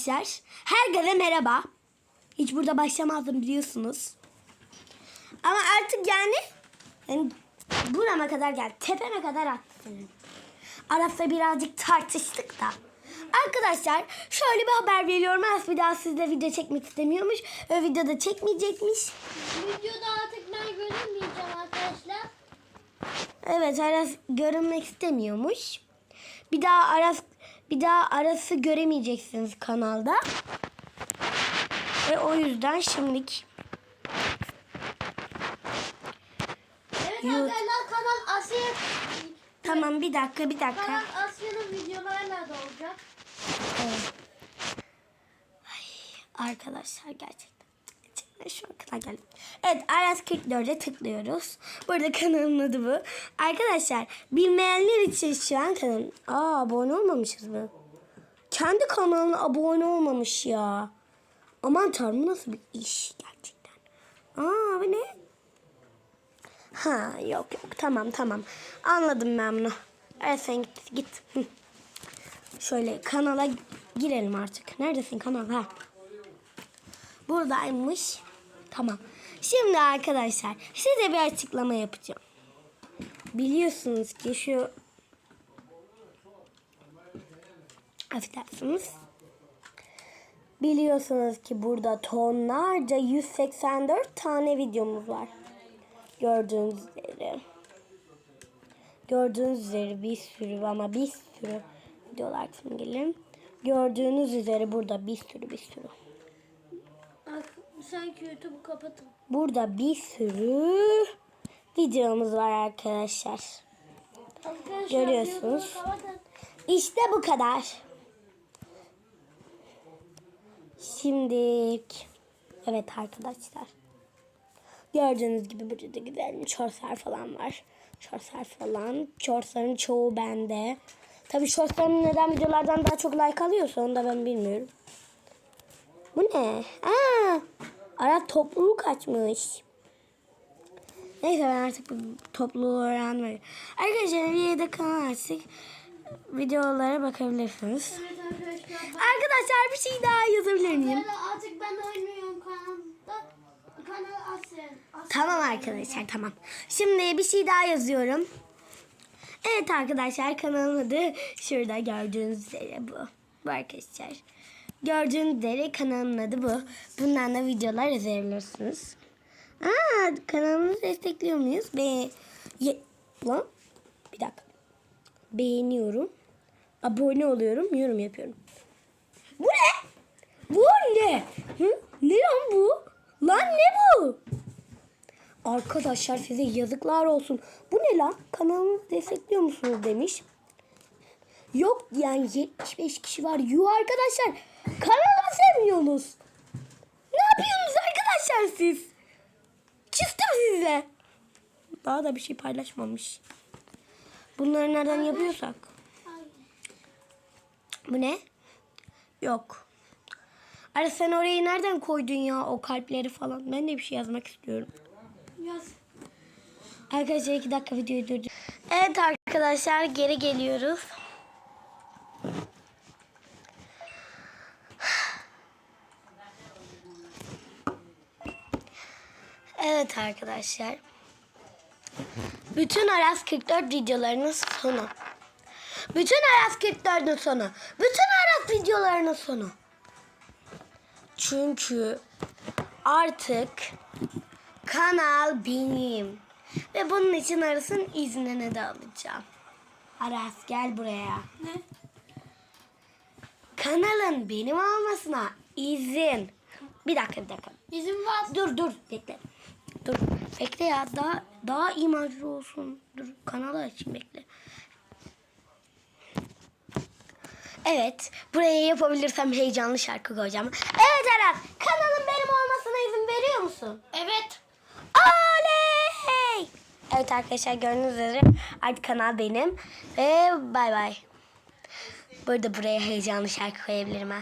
Arkadaşlar herkese merhaba. Hiç burada başlamazdım biliyorsunuz. Ama artık yani, yani burama kadar geldi. Tepeme kadar attı senin. Birazcık tartıştık da. Arkadaşlar şöyle bir haber veriyorum. Aras bir daha sizle video çekmek istemiyormuş. Ve videoda çekmeyecekmiş. Videoda artık ben görünmeyeceğim arkadaşlar. Evet Aras görünmek istemiyormuş. Bir daha Aras bir daha Aras'ı göremeyeceksiniz kanalda. Ve o yüzden şimdilik Evet Yok. arkadaşlar kanal Asya tamam bir dakika bir dakika. kanal Asya'nın videoları nerede olacak? Evet. Ay, arkadaşlar gerçekten. Şu kadar geldim. Evet Aras 44'e tıklıyoruz. Burada kanalın adı bu. Arkadaşlar bilmeyenler için şu an kanalın... Aa abone olmamışız mı? Kendi kanalına abone olmamış ya. Aman tanrım nasıl bir iş gerçekten. Aa bu ne? Ha yok yok tamam tamam. Anladım ben bunu. Evet sen git git. Şöyle kanala girelim artık. Neredesin kanal? Ha. Buradaymış. Tamam. Şimdi arkadaşlar size bir açıklama yapacağım. Biliyorsunuz ki şu affedersiniz. Biliyorsunuz ki burada tonlarca 184 tane videomuz var. Gördüğünüz üzere. Gördüğünüz üzere bir sürü ama bir sürü videolar gelin. Gördüğünüz üzere burada bir sürü bir sürü. Sanki YouTube'u kapatın. Burada bir sürü videomuz var arkadaşlar. Arkadaşlar Görüyorsunuz. İşte bu kadar. Şimdi evet arkadaşlar. Gördüğünüz gibi burada da güzel şortlar falan var. Şortlar falan. Şortların çoğu bende. Tabii şortlarım neden videolardan daha çok like alıyorsa onu da ben bilmiyorum. Bu ne? Aa, Arap topluluk açmış. Neyse ben artık bu topluluğu öğrenmiyorum. Arkadaşlar de kanal açtık. Videolara bakabilirsiniz. Evet arkadaşlar. Arkadaşlar bir şey daha yazabilir miyim? Artık ben oynuyorum kanalda. Kanal. Asya. Tamam arkadaşlar tamam. Şimdi bir şey daha yazıyorum. Evet arkadaşlar kanalın adı şurada gördüğünüz üzere bu. Bu arkadaşlar. Gördüğünüz üzere kanalın adı bu. Bundan da videolar izleyebilirsiniz. Aa kanalımızı destekliyor muyuz? Be Ye- Lan bir dakika. Beğeniyorum. Abone oluyorum. Yorum yapıyorum. Bu ne? Bu ne? Hı? Ne lan bu? Lan ne bu? Arkadaşlar size yazıklar olsun. Bu ne lan? Kanalımızı destekliyor musunuz demiş. Yok yani 75 kişi var. Yuh arkadaşlar. Kanalımı sevmiyorsunuz. Ne yapıyorsunuz arkadaşlar siz? Küstüm size. Daha da bir şey paylaşmamış. Bunları nereden yapıyorsak. Bu ne? Yok. Ara sen orayı nereden koydun ya o kalpleri falan? Ben de bir şey yazmak istiyorum. Yaz. Arkadaşlar iki dakika videoyu durdur. Evet arkadaşlar geri geliyoruz. Evet arkadaşlar. Bütün Aras 44 videolarının sonu. Bütün Aras 44'ün sonu. Bütün Aras videolarının sonu. Çünkü artık kanal benim. Ve bunun için Aras'ın iznini de alacağım. Aras gel buraya. Ne? Kanalın benim olmasına izin. Bir dakika bir dakika. İzin var. Dur dur bekle. Dur bekle ya daha daha imajlı olsun. Dur kanalı açayım bekle. Evet buraya yapabilirsem heyecanlı şarkı koyacağım. Evet Aras kanalın benim olmasına izin veriyor musun? Evet. Oley! Evet arkadaşlar gördüğünüz üzere artık kanal benim. Ve bay bay. Burada buraya heyecanlı şarkı koyabilirim ha.